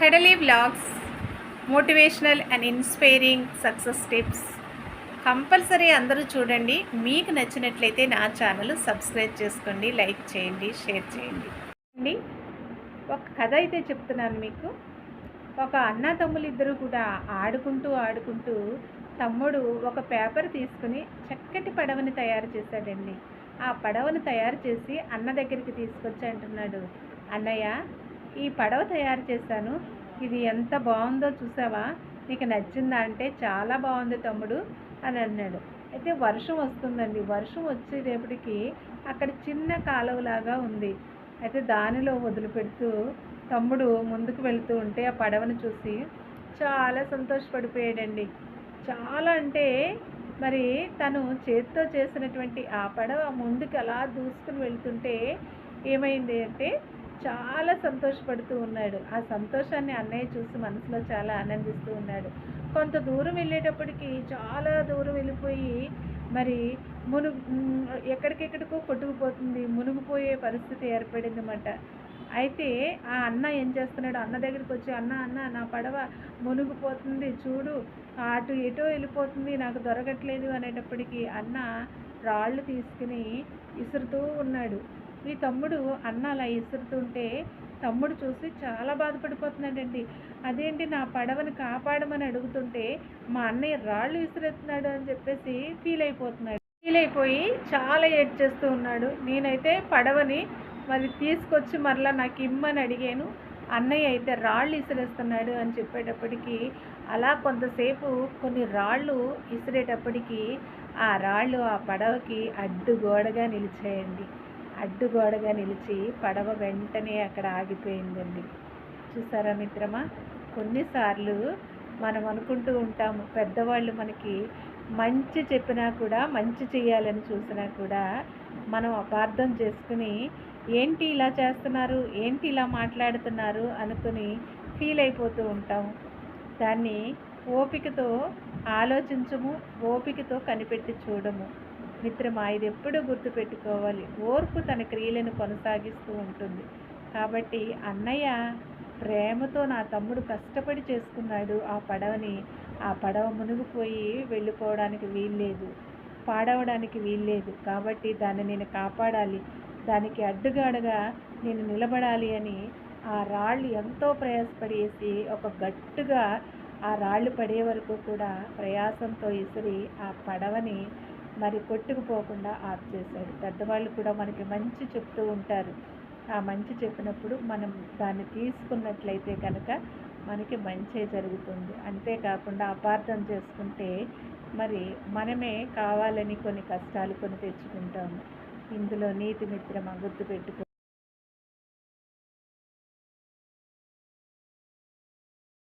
Kadali vlogs motivational and inspiring success tips compulsory అందరూ చూడండి. మీకు నచ్చినట్లయితే నా ఛానల్ సబ్స్క్రైబ్ చేసుకోండి లైక్ చేయండి షేర్ చేయండి. అండి ఒక కథ అయితే చెప్తున్నాను మీకు. ఒక అన్న తమ్ములు ఇద్దరు కూడా ఆడుకుంటూ ఆడుకుంటూ తమ్ముడు ఒక పేపర్ తీసుకుని చక్కటి పడవని తయారు చేశాడండి. ఆ పడవను తయారు చేసి అన్న దగ్గరికి తీసుకొచ్చి అంటున్నాడు అన్నయ్య ఈ పడవ తయారు చేశాను. ఇది ఎంత బాగుందో చూసావా? నీకు నచ్చిందా అంటే చాలా బాగుంది తమ్ముడు అని అన్నాడు. అయితే వర్షం వస్తుందండి. వర్షం వచ్చేటప్పటికి అక్కడ చిన్న కాలువలాగా ఉంది. అయితే దానిలో వదిలిపెడుతూ తమ్ముడు ముందుకు వెళ్తూ ఉంటే ఆ పడవను చూసి చాలా సంతోషపడిపోయాడండి. చాలా అంటే మరి తను చేతితో చేసినటువంటి ఆ పడవ ముందుకు అలా దూసుకుని వెళ్తుంటే ఏమైంది అంటే చాలా సంతోషపడుతూ ఉన్నాడు. ఆ సంతోషాన్ని అన్నయ్య చూసి మనసులో చాలా ఆనందిస్తూ ఉన్నాడు. కొంత దూరం వెళ్ళేటప్పటికి చాలా దూరం వెళ్ళిపోయి మరి మునుగు ఎక్కడికెక్కడికో కొట్టుకుపోతుంది. మునిగిపోయే పరిస్థితి ఏర్పడిందన్నమాట. అయితే ఆ అన్న ఏం చేస్తున్నాడు? అన్న దగ్గరికి వచ్చి అన్న అన్న నా పడవ మునిగిపోతుంది. చూడు అటు ఎటో వెళ్ళిపోతుంది. నాకు దొరకట్లేదు అనేటప్పటికీ అన్న రాళ్ళు తీసుకుని విసురుతూ ఉన్నాడు. ఈ తమ్ముడు అన్న అలా విసురుతుంటే తమ్ముడు చూసి చాలా బాధపడిపోతున్నాడండి. అదేంటి నా పడవని కాపాడమని అడుగుతుంటే మా అన్నయ్య రాళ్ళు విసిరేస్తున్నాడు అని చెప్పేసి ఫీల్ అయిపోతున్నాడు. ఫీల్ అయిపోయి చాలా ఏడ్ చేస్తూ ఉన్నాడు. నేనైతే పడవని మరి తీసుకొచ్చి మరలా నాకు ఇమ్మని అడిగాను. అన్నయ్య అయితే రాళ్ళు విసిరేస్తున్నాడు అని చెప్పేటప్పటికి అలా కొంతసేపు కొన్ని రాళ్ళు విసిరేటప్పటికి ఆ రాళ్ళు ఆ పడవకి అడ్డుగోడగా నిలిచాయండి. అడ్డుగోడగా నిలిచి పడవ వెంటనే అక్కడ ఆగిపోయిందండి. చూసారా మిత్రమా? కొన్నిసార్లు మనం అనుకుంటూ ఉంటాము పెద్దవాళ్ళు మనకి మంచి చెప్పినా కూడా మంచి చేయాలని చూసినా కూడా మనం అపార్థం చేసుకుని ఏంటి ఇలా చేస్తున్నారు ఏంటి ఇలా మాట్లాడుతున్నారు అనుకుని ఫీల్ అయిపోతూ ఉంటాం. దాన్ని ఓపికతో ఆలోచించము ఓపికతో కనిపెట్టి చూడము. మిత్రమా ఇది ఎప్పుడూ గుర్తుపెట్టుకోవాలి. ఓర్పు తన క్రియలను కొనసాగిస్తూ ఉంటుంది. కాబట్టి అన్నయ్య ప్రేమతో నా తమ్ముడు కష్టపడి చేసుకున్నాడు. ఆ పడవని ఆ పడవ మునిగిపోయి వెళ్ళిపోవడానికి వీల్లేదు. పాడవడానికి వీల్లేదు. కాబట్టి దాన్ని నేను కాపాడాలి. దానికి అడ్డుగాడగా నేను నిలబడాలి అని ఆ రాళ్ళు ఎంతో ప్రయాసపడేసి ఒక గట్టుగా ఆ రాళ్ళు పడే వరకు కూడా ప్రయాసంతో ఇసిరి ఆ పడవని మరి కొట్టుకుపోకుండా ఆఫ్ చేశాడు పెద్దవాళ్ళు కూడా మనకి మంచి చెప్తూ ఉంటారు. ఆ మంచి చెప్పినప్పుడు మనం దాన్ని తీసుకున్నట్లయితే కనుక మనకి మంచే జరుగుతుంది. అంతేకాకుండా అపార్థం చేసుకుంటే మరి మనమే కావాలని కొన్ని కష్టాలు కొని తెచ్చుకుంటాము. ఇందులో నీతి మిత్రమా గుర్తుపెట్టుకో